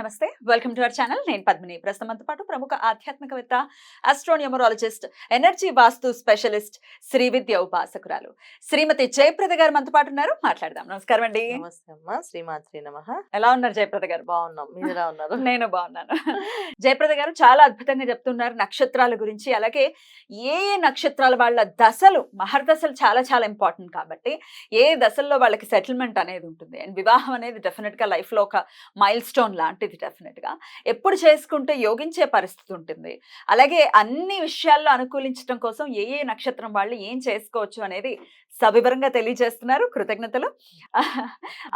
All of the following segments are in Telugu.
నమస్తే. Welcome to our channel. నేను పద్మిని. ప్రస్తుతం మనతో పాటు ప్రముఖ ఆధ్యాత్మికవేత్త astronumerologist energy vastu specialist Sri Vidya ఉపాసకురాలు Shrimati Jayaprada గారు మనతో పాటు ఉన్నారు. మాట్లాడదాం. నమస్కారం అండి. నమస్తే అమ్మా. శ్రీమాత్రి నమ. ఎలా ఉన్నారు జయప్రద గారు? బాగున్నాం. మీరు ఎలా ఉన్నారు? నేను బాగున్నాను. జయప్రద గారు చాలా అద్భుతంగా చెప్తున్నారు నక్షత్రాల గురించి. అలాగే ఏ ఏ నక్షత్రాల వాళ్ళ దశలు మహర్దశలు చాలా చాలా ఇంపార్టెంట్ కాబట్టి ఏ దశల్లో వాళ్ళకి సెటిల్మెంట్ అనేది ఉంటుంది. అండ్ వివాహం అనేది డెఫినెట్గా లైఫ్లో ఒక మైల్ స్టోన్ లాంటిది. ఇది డెఫినెట్గా. ఎప్పుడు చేసుకుంటే యోగించే పరిస్థితి ఉంటుంది. అలాగే అన్ని విషయాల్లో అనుకూలించడం కోసం ఏ ఏ నక్షత్రం వాళ్ళు ఏం చేసుకోవచ్చు అనేది సవివరంగా తెలియజేస్తున్నారు. కృతజ్ఞతలు.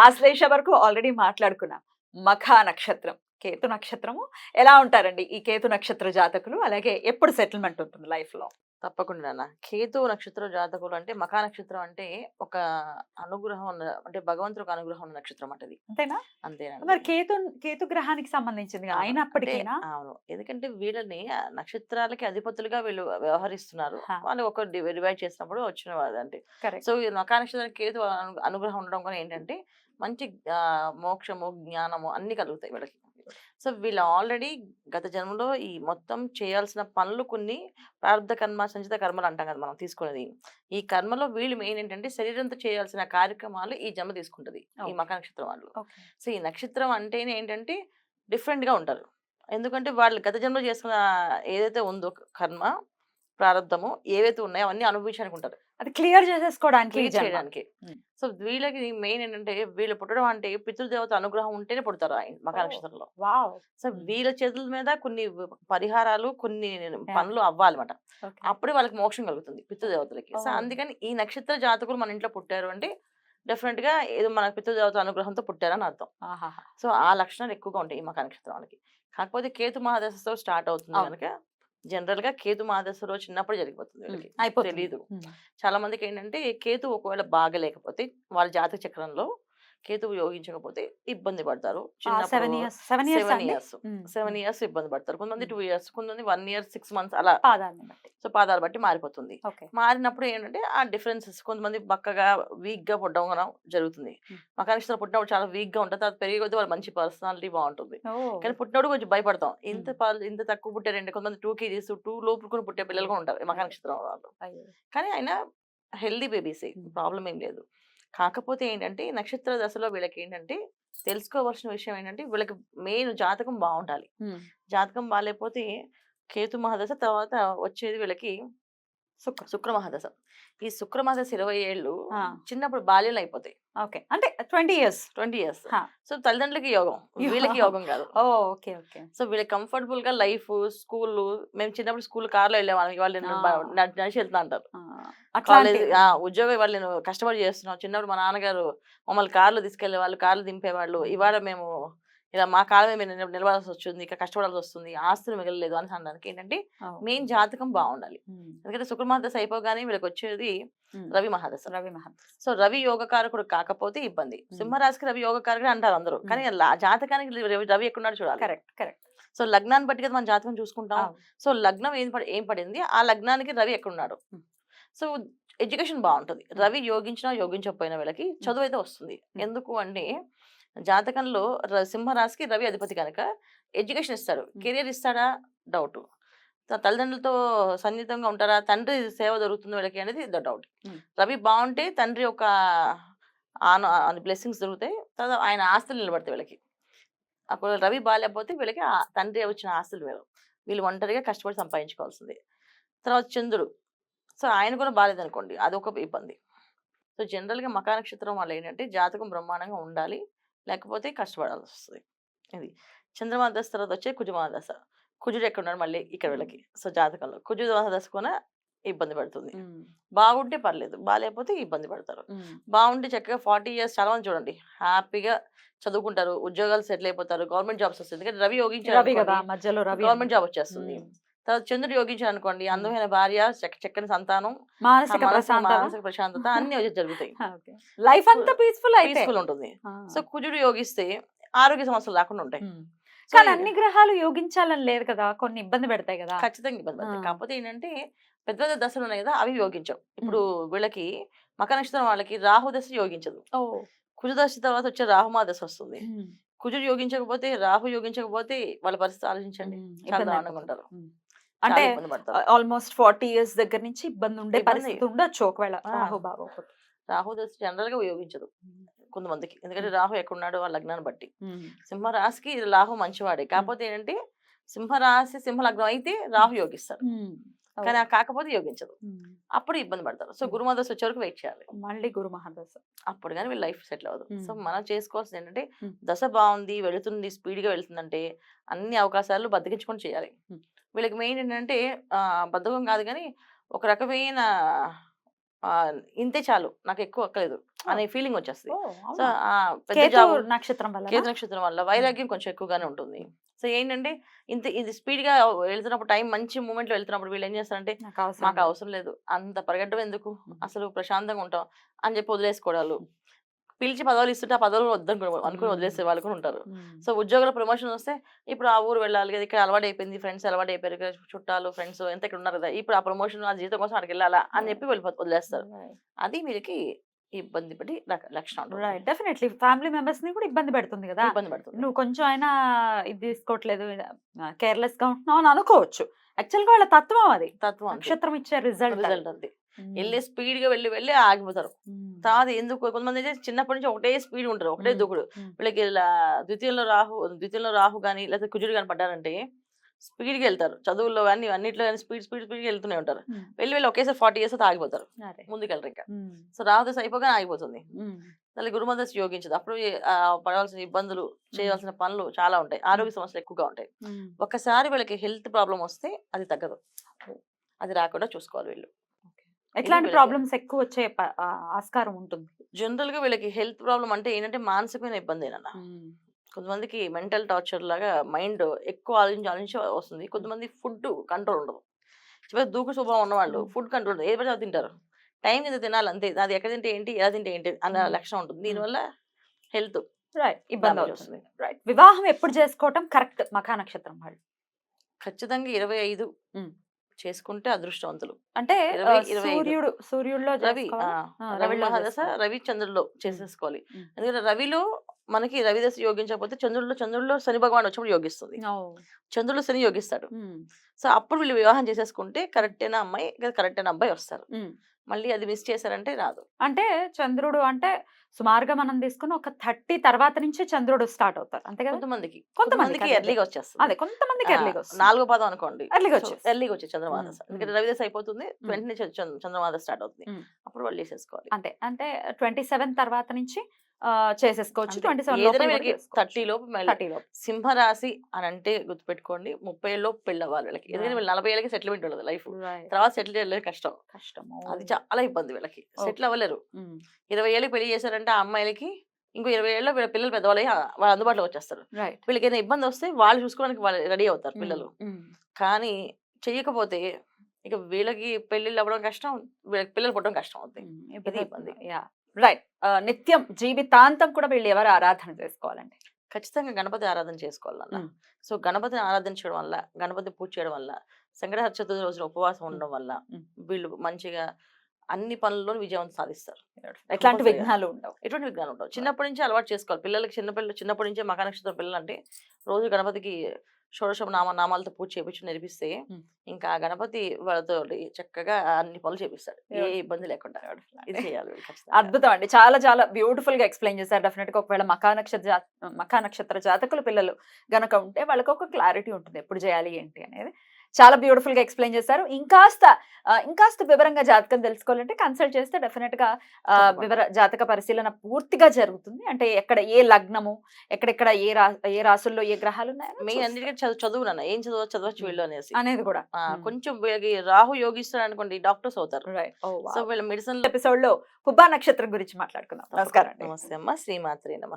ఆశ్లేష వరకు ఆల్రెడీ మాట్లాడుకున్నాం. మఖా నక్షత్రం కేతు నక్షత్రము ఎలా ఉంటారండి ఈ కేతు నక్షత్ర జాతకులు? అలాగే ఎప్పుడు సెటిల్మెంట్ ఉంటుంది లైఫ్లో తప్పకుండా నాన్న కేతు నక్షత్రం జాతకులు అంటే మకా నక్షత్రం అంటే ఒక అనుగ్రహం ఉన్న అంటే భగవంతుడికి అనుగ్రహం ఉన్న నక్షత్రం అంటది అంతేనా? అంతేనా మరి కేతు కేతు గ్రహానికి సంబంధించింది కదా, అయినప్పటికీనా? అవును. ఎందుకంటే వీళ్ళని నక్షత్రాలకి అధిపతులుగా వీళ్ళు వ్యవహరిస్తున్నారు. వాళ్ళు ఒక డివైడ్ చేసినప్పుడు వచ్చిన అంటే సో ఈ మకా నక్షత్రానికి కేతు అను- అనుగ్రహం ఉండడం కూడా ఏంటంటే మంచి మోక్షము జ్ఞానము అన్ని కలుగుతాయి వీళ్ళకి. సో వీళ్ళు ఆల్రెడీ గత జన్మలో ఈ మొత్తం చేయాల్సిన పనులు కొన్ని ప్రారంభ కర్మ సంచిత కర్మలు అంటాం కదా మనం తీసుకునేది ఈ కర్మలో వీళ్ళు మెయిన్ ఏంటంటే శరీరంతో చేయాల్సిన కార్యక్రమాలు ఈ జన్మ తీసుకుంటది ఈ Okay. మక నక్షత్రం వాళ్ళు సో ఈ నక్షత్రం అంటేనే ఏంటంటే different గా ఉంటారు. ఎందుకంటే వాళ్ళు గత జన్మలో చేసుకున్న ఏదైతే ఉందో కర్మ ప్రారంధము ఏవైతే ఉన్నాయో అవన్నీ అనుభవించడానికి ఉంటారు. అది క్లియర్ చేసేసుకోవడానికి క్లియర్. చేయడానికి. సో వీళ్ళకి మెయిన్ ఏంటంటే వీళ్ళు పుట్టడం అంటే పితృదేవత అనుగ్రహం ఉంటేనే పుడతారు ఆయన మక. నక్షత్రంలో వావ్ సో. వీళ్ళ చేతుల మీద కొన్ని పరిహారాలు కొన్ని పనులు అవ్వాలన్నమాట. అప్పుడే వాళ్ళకి మోక్షం కలుగుతుంది పితృదేవతలకి సో. అందుకని ఈ నక్షత్ర జాతకులు మన ఇంట్లో పుట్టారు అంటే డెఫినెట్గా ఏదో మన పితృదేవత అనుగ్రహంతో పుట్టారని అర్థం. సో ఆ లక్షణాలు ఎక్కువగా ఉంటాయి ఈ మక నక్షత్రం వాళ్ళకి కాకపోతే కేతు మహాదశతో స్టార్ట్ అవుతుంది. కనుక జనరల్గా కేతు మహాదశలో చిన్నప్పుడు జరిగిపోతుంది వీళ్ళకి. అయిపోతుంది. తెలీదు. చాలా మందికి ఏంటంటే కేతు ఒకవేళ బాగలేకపోతే వాళ్ళ జాతక చక్రంలో కేతువు యోగించకపోతే ఇబ్బంది పడతారు. సెవెన్ ఇయర్స్ సెవెన్ ఇయర్స్ ఇబ్బంది పడతారు. కొంతమంది టూ ఇయర్స్ కొంతమంది వన్ ఇయర్ సిక్స్ మంత్స్ అలా సో పాదాలు బట్టి మారిపోతుంది. మారినప్పుడు ఏంటంటే ఆ డిఫరెన్సెస్ కొంతమంది బక్కగా వీక్గా పుట్టడం జరుగుతుంది. మకానిష్టం పుట్టినప్పుడు చాలా వీక్గా ఉంటుంది అది పెరిగే కొద్దీ వాళ్ళ మంచి పర్సనాలిటీ బాగుంటుంది. కానీ పుట్టినప్పుడు కొంచెం భయపడతాం. ఇంత ఇంత తక్కువ పుట్టారంటే కొంతమంది టూ కేజీస్ టూ లోపు కూడా పుట్టే పిల్లలు కూడా ఉంటారు. మకానక్షత్రం వాళ్ళు. కానీ ఆయన హెల్దీ బేబీసే. ప్రాబ్లం ఏం లేదు. కాకపోతే ఏంటంటే నక్షత్ర దశలో వీళ్ళకి ఏంటంటే తెలుసుకోవాల్సిన విషయం ఏంటంటే వీళ్ళకి మెయిన్ జాతకం బాగుండాలి. జాతకం బాగాలేకపోతే కేతు మహాదశ తర్వాత వచ్చేది వీళ్ళకి శుక్ర శుక్ర మహాదశ. ఈ శుక్ర మహాదశ ఇరవై ఏళ్ళు. చిన్నప్పుడు బాల్యంలో అయిపోతాయి. ఓకే. అంటే twenty years. Twenty years. So తల్లిదండ్రులకి యోగం. వీళ్ళకి యోగం కాదు. Okay okay. సో వీళ్ళకి కంఫర్టబుల్గా లైఫ్ స్కూల్ మేము చిన్నప్పుడు స్కూల్ కార్లో వెళ్ళేవాళ్ళం. వాళ్ళు నడిచి వెళ్తా అంటారు. కాలేజ్ ఉద్యోగం వాళ్ళు నేను కష్టపడి చేస్తున్నాం చిన్నప్పుడు మా నాన్నగారు మమ్మల్ని కార్లో తీసుకెళ్ళే వాళ్ళు కార్లు దింపేవాళ్ళు ఇవాళ మేము ఇలా మా కాలం మీద మేము నిల- నిలబడాల్సి వస్తుంది ఇంకా కష్టపడాల్సి వస్తుంది ఆస్తులు మిగలలేదు అని అనడానికి ఏంటంటే. మెయిన్ జాతకం బాగుండాలి. ఎందుకంటే శుక్ర మహాదశ అయిపోగానే వీళ్ళకి వచ్చేది. రవి మహాదశ. రవి మహంత్ సో రవి యోగకారకుడు కాకపోతే ఇబ్బంది. సింహరాశికి రవి యోగకారకుడు అంటారు అందరూ. కానీ జాతకానికి రవి రవి ఎక్కడున్నాడు చూడాలి. Correct correct. సో లగ్నాన్ని బట్టి కదా మనం జాతకం చూసుకుంటాం. సో లగ్నం ఏం పడి ఏం పడింది? ఆ లగ్నానికి రవి ఎక్కడున్నాడు. సో ఎడ్యుకేషన్ బాగుంటుంది. రవి యోగించినా యోగించకపోయిన వీళ్ళకి చదువు అయితే వస్తుంది. ఎందుకు అంటే జాతకంలో సింహరాశికి రవి అధిపతి కనుక ఎడ్యుకేషన్ ఇస్తాడు. కెరియర్ ఇస్తాడా? డౌట్. తల్లిదండ్రులతో సన్నిహితంగా ఉంటారా? తండ్రి సేవ దొరుకుతుంది వీళ్ళకి అనేది డౌట్. మ్మ్. రవి బాగుంటే తండ్రి ఒక ఆన బ్లెస్సింగ్స్ దొరుకుతాయి. తర్వాత ఆయన ఆస్తులు నిలబడతాయి వీళ్ళకి. అప్పుడు రవి బాగాలేకపోతే వీళ్ళకి తండ్రి వచ్చిన ఆస్తులు వేరు. వీళ్ళు ఒంటరిగా కష్టపడి సంపాదించుకోవాల్సింది. తర్వాత చంద్రుడు. సో ఆయన కూడా బాగాలేదనుకోండి. అదొక ఇబ్బంది. సో జనరల్గా మకా నక్షత్రం వల్ల ఏంటంటే జాతకం బ్రహ్మాండంగా ఉండాలి. లేకపోతే కష్టపడాల్సి వస్తుంది ఇది చంద్రమాదశ తర్వాత వచ్చే కుజమాదశ కుజుడు ఎక్కడ ఉన్నాడు మళ్ళీ ఇక్కడ వీళ్ళకి సో జాతకంలో కుజు దశ కూడా ఇబ్బంది పడుతుంది. బాగుంటే పర్లేదు. బాగాలేకపోతే ఇబ్బంది పడతారు. బాగుంటే చక్కగా ఫార్టీ ఇయర్స్ చాలా మంది చూడండి. హ్యాపీగా చదువుకుంటారు ఉద్యోగాలు సెటిల్ అయిపోతారు గవర్నమెంట్ జాబ్స్ వస్తుంది ఎందుకంటే రవి యోగించారు గవర్నమెంట్ జాబ్ వచ్చేస్తుంది. తర్వాత చంద్రుడు యోగించాడు అనుకోండి అందమైన భార్య చక్క చక్కని సంతానం మానసిక మానసిక ప్రశాంతత అన్ని జరుగుతాయి. లైఫ్ అంతా పీస్ఫుల్ పీస్ఫుల్ ఉంటుంది. సో కుజుడు యోగిస్తే ఆరోగ్య సమస్యలు రాకుండా ఉంటాయి. కానీ అన్ని గ్రహాలు యోగించాలని లేదు కదా కొన్ని ఇబ్బంది పెడతాయి కదా. ఖచ్చితంగా ఇబ్బంది పడతాయి. కాకపోతే ఏంటంటే పెద్ద పెద్ద దశలు ఉన్నాయి కదా అవి యోగించవు. ఇప్పుడు వీళ్ళకి మక నక్షత్రం వాళ్ళకి రాహు దశ యోగించదు. కుజ దశ తర్వాత వచ్చే రాహుమా దశ వస్తుంది. కుజుడు యోగించకపోతే రాహు యోగించకపోతే వాళ్ళ పరిస్థితి ఆలోచించండి. చాలా దారుణంగా. ఉంటారు. అంటే ఆల్మోస్ట్ ఫార్టీ ఇయర్స్ దగ్గర నుంచి ఇబ్బంది ఉండే. పరిస్థితి ఉండొచ్చు ఒకవేళ. రాహు బాబు రాహు దశ జనరల్గా యోగించదు కొంతమందికి. ఎందుకంటే రాహు ఎక్కడున్నాడు వాళ్ళ లగ్నాన్ని బట్టి. సింహ రాశికి రాహు మంచివాడే. కాకపోతే ఏంటంటే సింహ రాశి సింహ లగ్నం అయితే రాహు యోగిస్తాడు. కానీ ఆ కాకపోతే యోగించదు. అప్పుడు ఇబ్బంది పడతారు. సో ఉమ్. గురుమదశ వచ్చే వరకు వెయిట్ చేయాలి. మళ్ళీ గురు మహాదశ అప్పుడు కానీ వీళ్ళ లైఫ్ సెటిల్ అవ్వదు. సో. మనం చేసుకోవాల్సింది ఏంటంటే. దశ బాగుంది వెళుతుంది స్పీడ్గా వెళ్తుందంటే అన్ని అవకాశాలు బద్దకించుకొని చేయాలి. వీళ్ళకి మెయిన్ ఏంటంటే బద్ధకం కాదు కానీ ఒక రకమైన ఇంతే చాలు. నాకు ఎక్కువ అక్కలేదు అనే ఫీలింగ్ వచ్చేస్తుంది. సో నక్షత్రం వల్ల కేతు నక్షత్రం వల్ల వైరాగ్యం కొంచెం ఎక్కువగానే ఉంటుంది. సో ఏంటంటే ఇంత ఇది స్పీడ్గా వెళ్తున్నప్పుడు టైం మంచి మూమెంట్లో వెళ్తున్నప్పుడు వీళ్ళు ఏం చేస్తారంటే నాకు అవసరం మాకు లేదు. అవసరం లేదు. అంత పరిగెట్టడం ఎందుకు. అసలు ప్రశాంతంగా ఉంటాం అని చెప్పి వదిలేసుకోవడాలు. పిలిచి పదవులు ఇస్తుంటే ఆ పదవులు వద్దనుకో అనుకుని. వదిలేసే వాళ్ళు కూడా ఉంటారు. సో ఉద్యోగుల ప్రమోషన్ వస్తే ఇప్పుడు ఆ ఊరు వెళ్ళాలి కదా ఇక్కడ అలవాటు అయిపోయింది ఫ్రెండ్స్ అలవాటు అయిపోయారు చుట్టాలు ఫ్రెండ్స్ ఎంత ఇక్కడ ఉన్నారు కదా ఇప్పుడు ఆ ప్రమోషన్ ఆ జీతం కోసం అక్కడికి వెళ్ళాలా అని చెప్పి వెళ్ళిపో వదిలేస్తారు. అది వీళ్ళకి ఇబ్బంది పడి లక్ష- లక్షణం ఉంటుంది. రైట్ డెఫినెట్లీ ఫ్యామిలీ మెంబర్స్ని కూడా ఇబ్బంది పెడుతుంది కదా. ఇబ్బంది పడుతుంది. నువ్వు కొంచెం అయినా ఇది తీసుకోవట్లేదు కేర్లెస్గా ఉంటున్నావు అని అనుకోవచ్చు. యాక్చువల్గా వాళ్ళ తత్వం అది. తత్వం. నక్షత్రం ఇచ్చే రిజల్ట్ రిజల్ట్ అంతే. వెళ్ళే స్పీడ్గా వెళ్ళి వెళ్ళి ఆగిపోతారు. తర్వాత ఎందుకు? కొంతమంది అయితే చిన్నప్పటి నుంచి ఒకటే స్పీడ్ ఉంటారు ఒకటే. దూకుడు. వీళ్ళకి ఇలా ద్వితీయంలో రాహు ద్వితీయంలో రాహు కానీ లేకపోతే కుజుడు కానీ పడ్డారంటే స్పీడ్గా వెళ్తారు. చదువుల్లో కానీ అన్నిట్లో కానీ స్పీడ్ స్పీడ్ స్పీడ్గా వెళ్తూనే ఉంటారు. వెళ్ళి వెళ్ళి ఒకేసారి ఫార్టీ ఇయర్స్ ఆగిపోతారు. ముందుకెళ్ళరు ఇంకా. సో రాహుదశ అయిపోగానే ఆగిపోతుంది. మళ్ళీ గురుమదశ యోగించదు. అప్పుడు పడవలసిన ఇబ్బందులు చేయాల్సిన పనులు చాలా ఉంటాయి. ఆరోగ్య సమస్యలు ఎక్కువగా ఉంటాయి. ఒక్కసారి వీళ్ళకి హెల్త్ ప్రాబ్లం వస్తే అది తగ్గదు. అది రాకుండా చూసుకోవాలి వీళ్ళు. ఎట్లాంటి ప్రాబ్లమ్స్ ఎక్కువ వచ్చే ఆస్కారం ఉంటుంది? జనరల్గా వీళ్ళకి హెల్త్ ప్రాబ్లం అంటే ఏంటంటే మానసికమైన ఇబ్బంది ఏనన్నా కొంతమందికి మెంటల్ టార్చర్ లాగా మైండ్ ఎక్కువ ఆలోచించి ఆలోచించి వస్తుంది. కొంతమంది ఫుడ్ కంట్రోల్ ఉండదు. చివరి దూకు స్వభావం ఉన్నవాళ్ళు. ఫుడ్ కంట్రోల్ ఉండదు. ఏది పడితే అది తింటారు. టైం కింద తినాలి అంతే. అది ఎక్కడ తింటే ఏంటి? ఎలా తింటే ఏంటి? అన్న. లక్షణం ఉంటుంది. దీనివల్ల హెల్త్ రైట్. ఇబ్బంది అవుతుంది. రైట్. వివాహం ఎప్పుడు చేసుకోవటం కరెక్ట్ మఖా నక్షత్రం వాళ్ళు. ఖచ్చితంగా ఇరవై ఐదు. చేసుకుంటే అదృష్టవంతులు అంటే. సూర్యుడు సూర్యుడిలో రవి రవి. రవి చంద్రుల్లో చేసేసుకోవాలి. ఎందుకంటే రవిలో మనకి రవి దశ యోగించకపోతే చంద్రుల్లో చంద్రుల్లో శని భగవాన్ వచ్చినప్పుడు యోగిస్తుంది. చంద్రుల్లో శని యోగిస్తాడు. సో అప్పుడు వీళ్ళు వివాహం చేసేసుకుంటే కరెక్ట్ అయిన అమ్మాయి కరెక్ట్ అయిన అబ్బాయి వస్తారు. మళ్ళీ అది మిస్ చేశారంటే రాదు అంటే చంద్రుడు అంటే సుమారుగా మనం తీసుకున్న ఒక థర్టీ తర్వాత నుంచి చంద్రుడు స్టార్ట్ అవుతారు అంతే కదా కొంతమందికి కొంతమందికి. ఎర్లీగా వచ్చేస్తుంది అదే కొంతమందికి ఎర్లీగా వస్తుంది నాలుగో పాదం అనుకోండి ఎర్లీగా వచ్చేస్తుంది. ఎర్లీగా వచ్చే చంద్రమాద ఉమ్, ఎందుకంటే. రవిదశ అయిపోతుంది. వెంటనే చ- చంద్ర- చంద్రమాద స్టార్ట్ అవుతుంది. అప్పుడు వాళ్ళు చేసేసుకోవాలి అంతే అంటే ట్వంటీ సెవెన్ తర్వాత నుంచి చేసేసుకోవచ్చు. ట్వంటీ సెవెన్ థర్టీ లోపు థర్టీ లోపు. సింహరాశి అని అంటే గుర్తుపెట్టుకోండి ముప్పై లోపు పెళ్ళి అవ్వాలి వీళ్ళకి. ఎందుకంటే. వీళ్ళు నలభై ఏళ్ళకి సెటిల్మెంట్ ఉండదు లైఫ్. తర్వాత సెటిల్ చేయలేదు కష్టం. కష్టము అది చాలా ఇబ్బంది వీళ్ళకి. సెటిల్ అవ్వలేరు. ఇరవై ఏళ్ళకి పెళ్ళి చేశారంటే ఆ అమ్మాయిలకి ఇంకో ఇరవై ఏళ్ళలో వీళ్ళ పిల్లలు పెద్దవాళ్ళు వాళ్ళ అందుబాటులో వచ్చేస్తారు. వీళ్ళకి ఏదైనా ఇబ్బంది వస్తే వాళ్ళు చూసుకోవడానికి వాళ్ళు రెడీ అవుతారు పిల్లలు. కానీ చెయ్యకపోతే ఇక వీళ్ళకి పెళ్ళిళ్ళు అవ్వడం కష్టం వీళ్ళకి పిల్లలు పుట్టడం కష్టం అవుతుంది ఇబ్బంది. యా. రైట్ నిత్యం జీవితాంతం కూడా వీళ్ళు ఎవరు ఆరాధన చేసుకోవాలండి? ఖచ్చితంగా గణపతి ఆరాధన చేసుకోవాలన్న. సో గణపతిని ఆరాధించడం వల్ల గణపతి పూజ చేయడం వల్ల సంకటహర చతుర్థి రోజున ఉపవాసం ఉండడం వల్ల. వీళ్ళు మంచిగా అన్ని పనుల్లో విజయవంతం సాధిస్తారు. ఎట్లాంటి. విఘ్నాలు ఉండవు. ఎటువంటి విజ్ఞానం ఉండవు. చిన్నప్పటి నుంచి అలవాటు చేసుకోవాలి. పిల్లలకి చిన్న పిల్లలు చిన్నప్పటి నుంచే మకా నక్షత్రం పిల్లలు అంటే రోజు గణపతికి షోడశ నామ నామాలతో పూజ చేపించి నేర్పిస్తే. ఇంకా గణపతి వాళ్ళతో చక్కగా అన్ని పనులు చేపిస్తాడు ఏ. ఇబ్బంది లేకుండా ఇది చేయాలి. అద్భుతం అండి చాలా చాలా బ్యూటిఫుల్గా ఎక్స్ప్లెయిన్ చేశారు డెఫినెట్గా ఒకవేళ మకా నక్షత్ర మకా నక్షత్ర జాతకుల పిల్లలు గనక ఉంటే వాళ్ళకి ఒక క్లారిటీ ఉంటుంది ఎప్పుడు చేయాలి ఏంటి అనేది చాలా బ్యూటిఫుల్గా ఎక్స్ప్లెయిన్ చేశారు. ఇంకాస్త ఇంకాస్త వివరంగా జాతకం తెలుసుకోవాలంటే కన్సల్ట్ చేస్తే డెఫినెట్గా. వివర జాతక పరిశీలన పూర్తిగా జరుగుతుంది. అంటే ఎక్కడ ఏ లగ్నము ఎక్కడెక్కడ ఏ రా ఏ రాసుల్లో ఏ గ్రహాలు ఉన్నాయో మెయిన్. అన్నిటికీ చదువు నాన్న. ఏం చదువు చదవచ్చు. వీళ్ళు అనేసి అనేది కూడా. కొంచెం రాహు యోగిస్తాడు అనుకోండి డాక్టర్స్ అవుతారు. సో వీళ్ళ మెడిసిన్ ఎపిసోడ్లో పుబ్బా నక్షత్రం గురించి మాట్లాడుకుందాం. నమస్కారం నమస్తే అమ్మ. శ్రీమాత్రి నమ.